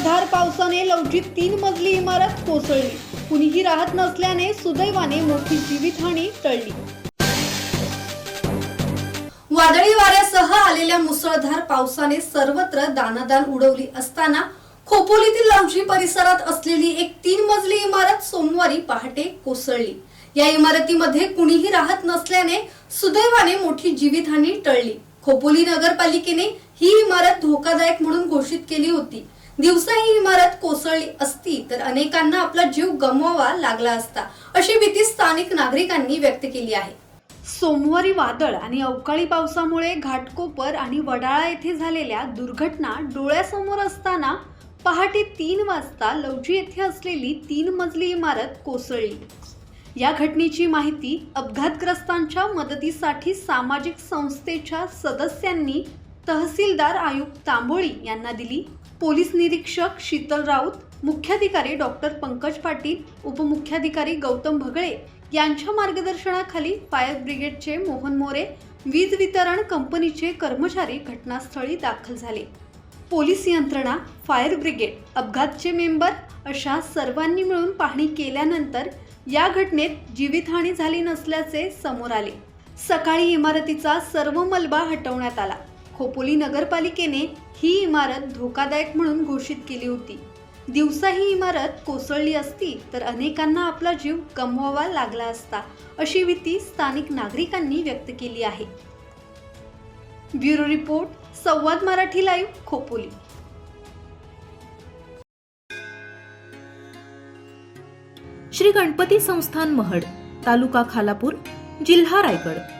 मुसळधार पावसाने लवचिक तीन मजली इमारत कोसळली. कुणीही राहत नसल्याने सुदैवाने मोठी जीवितहानी टळली. वादळी वाऱ्यासह आलेल्या मुसळधार पावसाने सर्वत्र दानादान उडवली असताना खोपोलीतील लवजी परिसरात असलेली एक तीन मजली इमारत सोमवारी पहाटे कोसळली. या इमारतीमध्ये कुणीही राहत नसल्याने सुदैवाने मोठी जीवितहानी टळली. खोपोली नगरपालिकेने ही इमारत धोकादायक म्हणून घोषित केली होती. दिवसा ही इमारत कोसळली असती तर अनेकांना आपला जीव गमवावा लागला असता अशी भीती स्थानिक नागरिकांनी व्यक्त केली आहे. सोमवारी वादळ आणि अवकाळी पावसामुळे घाटकोपर आणि वडाळा येथे झालेल्या दुर्घटना डोळ्यासमोर असताना पहाटे तीन वाजता लवजी येथे असलेली तीन मजली इमारत कोसळली. या घटनेची माहिती अपघातग्रस्तांच्या मदतीसाठी सामाजिक संस्थेच्या सदस्यांनी तहसीलदार आयुक्त तांबोळी यांना दिली. पोलीस निरीक्षक शीतल राऊत मुख्याधिकारी डॉक्टर पंकज पाटील उपमुख्याधिकारी गौतम भगळे यांच्या मार्गदर्शनाखाली फायर ब्रिगेडचे मोहन मोरे वीज वितरण कंपनीचे कर्मचारी घटनास्थळी दाखल झाले. पोलीस यंत्रणा फायर ब्रिगेड अपघातचे मेंबर अशा सर्वांनी मिळून पाहणी केल्यानंतर या घटनेत जीवितहानी झाली नसल्याचे समोर आले. सकाळी इमारतीचा सर्व मलबा हटवण्यात आला. खोपोली नगरपालिकेने ही इमारत धोकादायक म्हणून घोषित केली होती. दिवसा ही इमारत कोसळली असती तर अनेकांना आपला जीव गमवावा लागला असता अशी भीती स्थानिक नागरिकांनी व्यक्त केली आहे. Bureau report Samvad Marathi live Khopoli. Shri Ganpati Sansthan Mahad तालुका खालापूर जिल्हा रायगड.